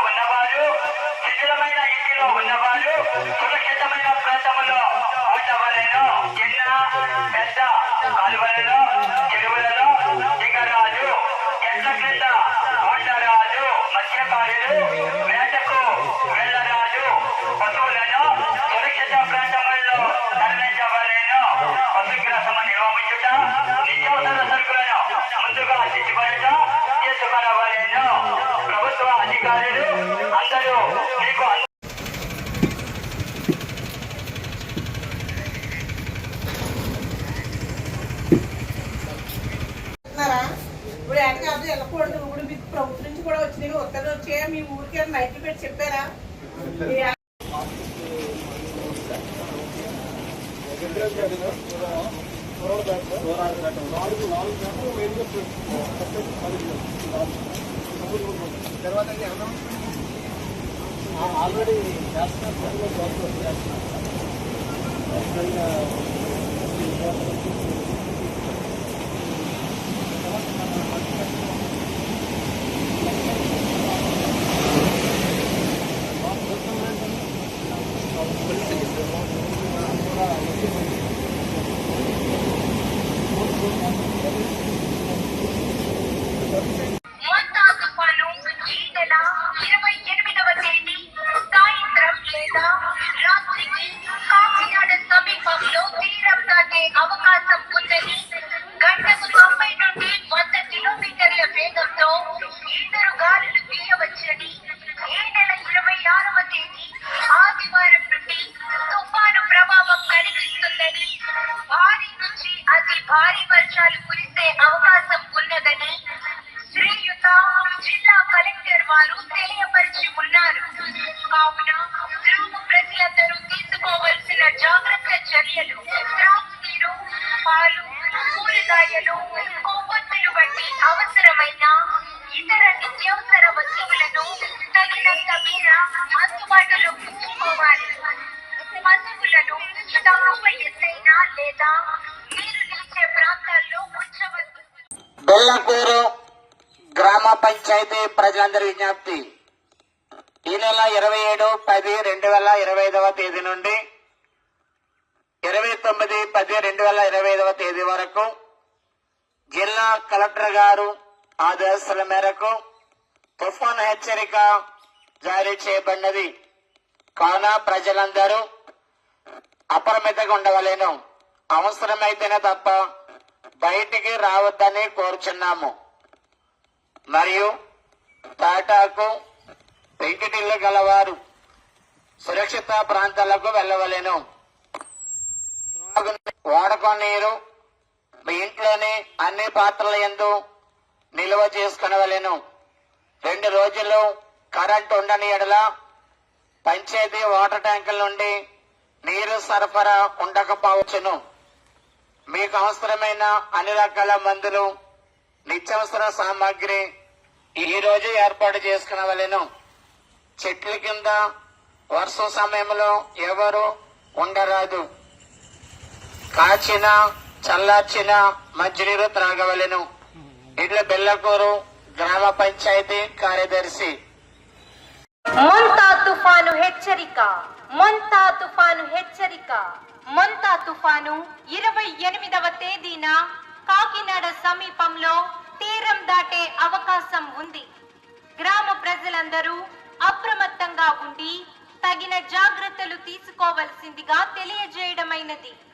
ఉన్నవారు శిథిలమైన ఇంటిలో ఉన్నవారు సురక్షితమైన ప్రాంతంలో ఉండవలేను చిన్న పెద్ద కాలువలలో అధికారులు అందరూ మీకు చెప్తున్నారా ఇప్పుడు ఎక్కడ కాదు వెళ్ళకూడదు. ఇప్పుడు మీకు ప్రభుత్వం నుంచి కూడా వచ్చినాయి ఉత్తర్వులు వచ్చాయా? మీ ఊరికి నైట్లు పెట్టి చెప్పారా? ఈ ఆల్రెడీ చేస్తున్నారు చేస్తున్నారు మొత్తా గంటకు తొంభై నుండి వంద కిలోమీటర్ల వేగంతో ఈదురు గాలులు వీయవచ్చని ఈ నెల ఇరవై ఆరవ తేదీ ఆదివారం నుండి తుఫాను ప్రభావం కలిగిస్తుందని భారీ నుంచి అతి భారీ వర్షాలు కురిసే అవకాశం ఉన్నదని శ్రీయుత జిల్లా కలెక్టర్ వారు తెలియపరిచి ఉన్నారు. కావున పాలు కూరగాయలు కొవ్వొత్తులు వంటి అవసరమైన ఇతర నిత్యావసర వస్తువులను తగినంత మేర అందుబాటులో ఉంచుకోవాలి. వస్తువులను తాప ఎత్తైన లేదా నీరు నిలిచే ప్రాంతాల్లో ఉంచవద్దు. బెల్లకూరు గ్రామ పంచాయతీ ప్రజలందరి విజ్ఞప్తి. ఈ నెల ఇరవై ఏడు పది రెండు వేల ఇరవై ఐదవ తేదీ నుండి ఇరవై తొమ్మిది పది రెండు వేల ఇరవై ఐదవ తేదీ వరకు జిల్లా కలెక్టర్ గారు ఆదేశాల మేరకు తుఫాన్ హెచ్చరిక జారీ చేయబడినది. కావున ప్రజలందరూ అప్రమితంగా ఉండవలేను. అవసరమైతేనే తప్ప బయటికి రావద్దని కోరుచున్నాము. మరియు టాటాకు పెంకిటిల్లు గలవారు సురక్షిత ప్రాంతాలకు వెళ్ళవలెను. వాడకో నీరు మీ ఇంట్లోనే అన్ని పాత్రల ఎందు నిల్వ చేసుకునవలెను రెండు రోజులు కరెంట్ ఉండని ఎడల పంచాయతీ వాటర్ ట్యాంకుల నుండి నీరు సరఫరా ఉండకపోవచ్చును. మీకు అవసరమైన అన్ని రకాల మందులు నిత్యావసర సామాగ్రి ఈ రోజు ఏర్పాటు చేసుకునవలెను చెట్ల కింద వర్షం సమయంలో ఎవరు ఉండరాదు. కాచిన చల్లార్చిన మంచినీరు త్రాగవలెను. ఇట్ల బెల్లకూరు గ్రామ పంచాయతీ కార్యదర్శి. మొంతా తుఫాను హెచ్చరిక మొంతా తుఫాను హెచ్చరిక. మొంతా తుఫాను ఇరవై ఎనిమిదవ తేదీన కాకినాడ సమీపంలో తీరం దాటే అవకాశం ఉంది. గ్రామ ప్రజలందరూ అప్రమత్తంగా ఉండి తగిన జాగ్రత్తలు తీసుకోవలసిందిగా తెలియజేయడమైనది.